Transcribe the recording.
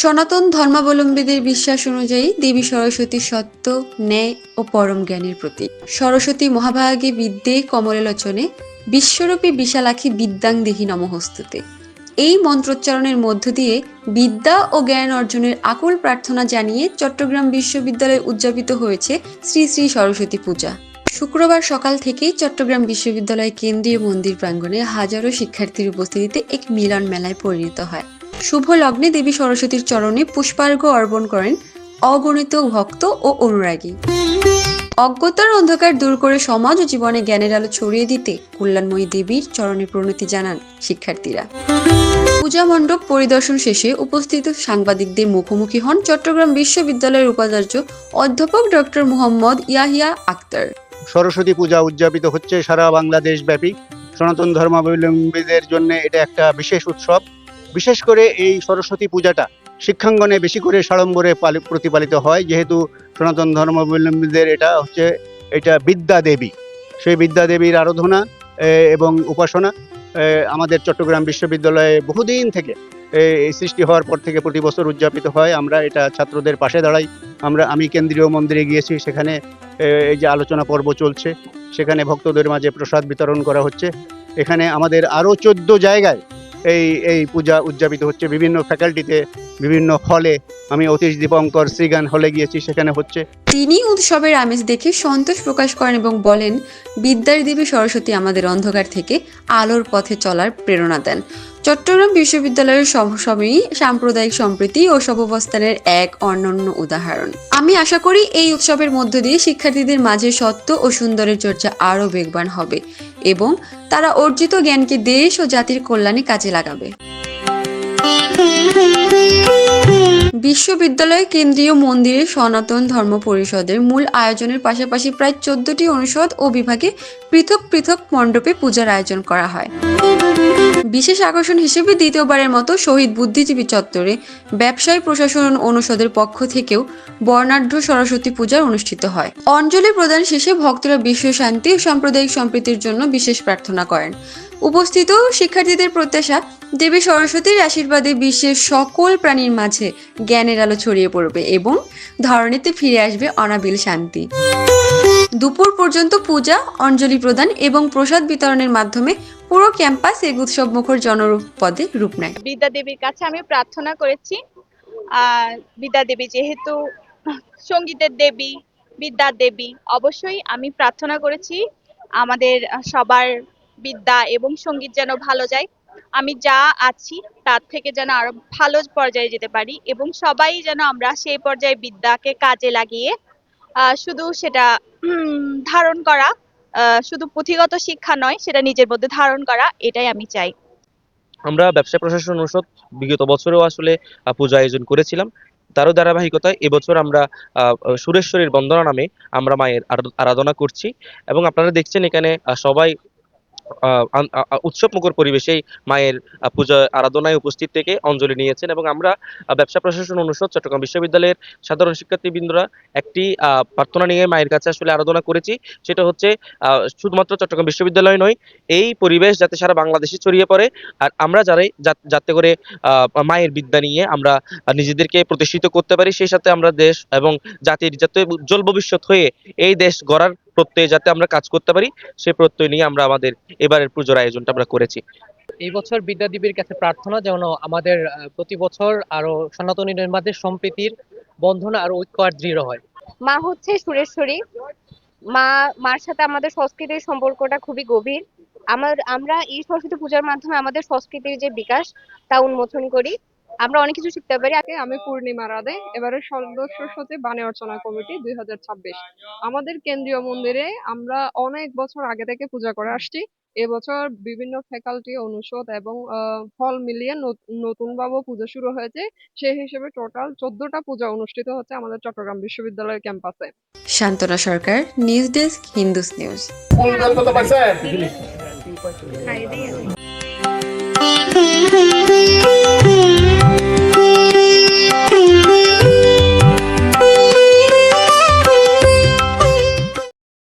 সনাতন ধর্মাবলম্বীদের বিশ্বাস অনুযায়ী দেবী সরস্বতী সত্য, ন্যায় ও পরম জ্ঞানের প্রতীক। সরস্বতী মহাভাগে বিদ্যে কমললোচনে বিশ্বরূপী বিশালাখী বিদ্যাং দেহি নমহস্তুতে এই মন্ত্রোচ্চারণের মধ্য দিয়ে বিদ্যা ও জ্ঞান অর্জনের আকুল প্রার্থনা জানিয়ে চট্টগ্রাম বিশ্ববিদ্যালয়ে উদযাপিত হয়েছে শ্রী শ্রী সরস্বতী পূজা। শুক্রবার সকাল থেকেই চট্টগ্রাম বিশ্ববিদ্যালয় কেন্দ্রীয় মন্দির প্রাঙ্গণে হাজারো শিক্ষার্থীর উপস্থিতিতে এক মিলন মেলায় পরিণত হয়। শুভ লগ্নে দেবী সরস্বতীর চরণে পুষ্পার্ঘ অর্পণ করেন অগণিত ভক্ত ও অনুরাগী। অজ্ঞতার অন্ধকার দূর করে সমাজ ও জীবনে জ্ঞানের আলো ছড়িয়ে দিতে কল্যাণময়ী দেবীর চরণে প্রণতি জানান শিক্ষার্থীরা। পূজা মণ্ডপ পরিদর্শন শেষে উপস্থিত সাংবাদিকদের মুখোমুখি হন চট্টগ্রাম বিশ্ববিদ্যালয়ের উপাচার্য অধ্যাপক ডক্টর মোহাম্মদ ইয়াহিয়া আক্তার। সরস্বতী পূজা উদযাপিত হচ্ছে সারা বাংলাদেশ ব্যাপী সনাতন ধর্মাবলম্বীদের জন্য এটা একটা বিশেষ উৎসব। বিশেষ করে এই সরস্বতী পূজাটা শিক্ষাঙ্গনে বেশি করে সাড়ম্বরে পালি- প্রতিপালিত হয়, যেহেতু সনাতন ধর্মাবলম্বীদের এটা হচ্ছে, এটা বিদ্যা দেবী। সেই বিদ্যা দেবীর আরাধনা এবং উপাসনা আমাদের চট্টগ্রাম বিশ্ববিদ্যালয়ে বহুদিন থেকে এই সৃষ্টি হওয়ার পর থেকে প্রতি বছর উদযাপিত হয়। আমরা এটা ছাত্রদের পাশে দাঁড়াই। আমরা, আমি কেন্দ্রীয় মন্দিরে গিয়েছি, সেখানে এই যে আলোচনা পর্ব চলছে, সেখানে ভক্তদের মাঝে প্রসাদ বিতরণ করা হচ্ছে। এখানে আমাদের আরও চোদ্দ জায়গায় এই এই পূজা উদযাপিত হচ্ছে বিভিন্ন ফ্যাকাল্টিতে বিভিন্ন হলে আমি অতীশ দীপঙ্কর শ্রীগান হলে গিয়েছি, সেখানে হচ্ছে। তিনি উৎসবের আমেজ দেখে সন্তোষ প্রকাশ করেন এবং বলেন, বিদ্যার দেবী সরস্বতী আমাদের অন্ধকার থেকে আলোর পথে চলার প্রেরণা দেন। চট্টগ্রাম বিশ্ববিদ্যালয়ের সবসময়ই সাম্প্রদায়িক সম্প্রীতি ও সহাবস্থানের এক অনন্য উদাহরণ। আমি আশা করি এই উৎসবের মধ্য দিয়ে শিক্ষার্থীদের মাঝে সত্য ও সুন্দরের চর্চা আরও বেগবান হবে। এবং তারা অর্জিত জ্ঞানকে দেশ ও জাতির কল্যাণে কাজে লাগাবে। বিশ্ববিদ্যালয় কেন্দ্রীয় মন্দিরে সনাতন ধর্ম পরিষদের মূল আয়োজনের পাশাপাশি প্রায় চোদ্দটি অনুষদ ও বিভাগে পৃথক পৃথক মণ্ডপে পূজার আয়োজন করা হয়। বিশেষ আকর্ষণ হিসেবে দ্বিতীয়বারের মতো শহীদ বুদ্ধিজীবী চত্বরে ব্যবসায় প্রশাসন অনুষদের পক্ষ থেকেও বর্ণাঢ্য সরস্বতী পূজা অনুষ্ঠিত হয়। অঞ্জলি প্রদান শেষে ভক্তরা বিশ্ব শান্তি ও সাম্প্রদায়িক সম্প্রীতির জন্য বিশেষ প্রার্থনা করেন। উপস্থিত শিক্ষার্থীদের প্রত্যাশা, দেবী সরস্বতীর আশীর্বাদে বিশ্বের সকল প্রাণীর মাঝে জ্ঞানের আলো ছড়িয়ে পড়বে এবং ধরণীতে ফিরে আসবে অনাবিল শান্তি। দুপুর পর্যন্ত পূজা, অঞ্জলি প্রদান এবং প্রসাদ বিতরণের মাধ্যমে পুরো ক্যাম্পাস এক উৎসব মুখর জনরূপ পদে রূপ নেয়। বিদ্যা দেবীর কাছে আমি প্রার্থনা করেছি বিদ্যা দেবী যেহেতু সঙ্গীতের দেবী, বিদ্যা দেবী, অবশ্যই আমি প্রার্থনা করেছি আমাদের সবার বিদ্যা এবং সংগীত যেন ভালো যায়। আমি যা আছি, তার থেকে যেন আরও ভালো পর্যায়ে যেতে পারি এবং সবাই যেন আমরা সেই পর্যায়ে বিদ্যাকে কাজে লাগিয়ে শুধু সেটা ধারণ করা শুধু পুঁথিগত শিক্ষা নয়, সেটা নিজের মধ্যে ধারণ করা, এটাই আমি চাই। আমরা ব্যবসা প্রশাসন অনুষদ, বিগত বছরেও আসলে পূজা আয়োজন করেছিলাম। তারও ধারাবাহিকতায় এবছর আমরা সুরেশ্বরীর বন্দনা নামে আমরা মায়ের আরাধনা করছি। এবং আপনারা দেখছেন এখানে সবাই উৎসবমুখর পরিবেশেই মায়ের পূজা আরাধনায় উপস্থিত থেকে অঞ্জলি নিয়েছেন এবং আমরা ব্যবসা প্রশাসন অনুষদ চট্টগ্রাম বিশ্ববিদ্যালয়ের সাধারণ শিক্ষার্থীবৃন্দরা একটি প্রার্থনা নিয়ে মায়ের কাছে আসলে আরাধনা করেছি। সেটা হচ্ছে শুধুমাত্র চট্টগ্রাম বিশ্ববিদ্যালয় নয়, এই পরিবেশ যাতে সারা বাংলাদেশে ছড়িয়ে পড়ে আর আমরা যারাই যাতে করে মায়ের বিদ্যা নিয়ে আমরা নিজেদেরকে প্রতিষ্ঠিত করতে পারি, সেই সাথে আমরা দেশ এবং জাতির যাতে উজ্জ্বল ভবিষ্যৎ হয়ে এই দেশ গড়ার প্রত্যয়ে যাতে আমরা কাজ করতে পারি সেই প্রত্যয় নিয়ে আমরা আমাদের এবারের পুজোর আয়োজনটা আমরা করেছি। এই বছর বিদ্যাদেবীর কাছে প্রার্থনা যেন আমাদের প্রতি বছর আরও সনাতনীদের মাঝে সম্প্রীতির বন্ধন আর ঐক্য আর দৃঢ় হয়। মা হচ্ছে সুরেশ্বরী। মা মার সাথে আমাদের সংস্কৃতির সম্পর্কটা খুবই গভীর। আমার আমরা এই সরস্বতী পূজার মাধ্যমে আমাদের সংস্কৃতির যে বিকাশ তা উন্মোচন করি। আমরা অনেক কিছু শিখতে পারি। আগে আমি পূর্ণিমা রাধে এবারে সদস্য সচিব বাণী অর্চনা কমিটি দুই আমাদের কেন্দ্রীয় মন্দিরে আমরা অনেক বছর আগে থেকে পূজা করে আসছি। এবছর বিভিন্ন ফ্যাকাল্টি অনুষদ এবং ফল মিলিয়ে নতুন ভাবে পূজা শুরু হয়েছে। সেই হিসেবে টোটাল চোদ্দটা পূজা অনুষ্ঠিত হচ্ছে আমাদের চট্টগ্রাম বিশ্ববিদ্যালয়ের ক্যাম্পাসে। Shantana Sarkar news desk Hindus news.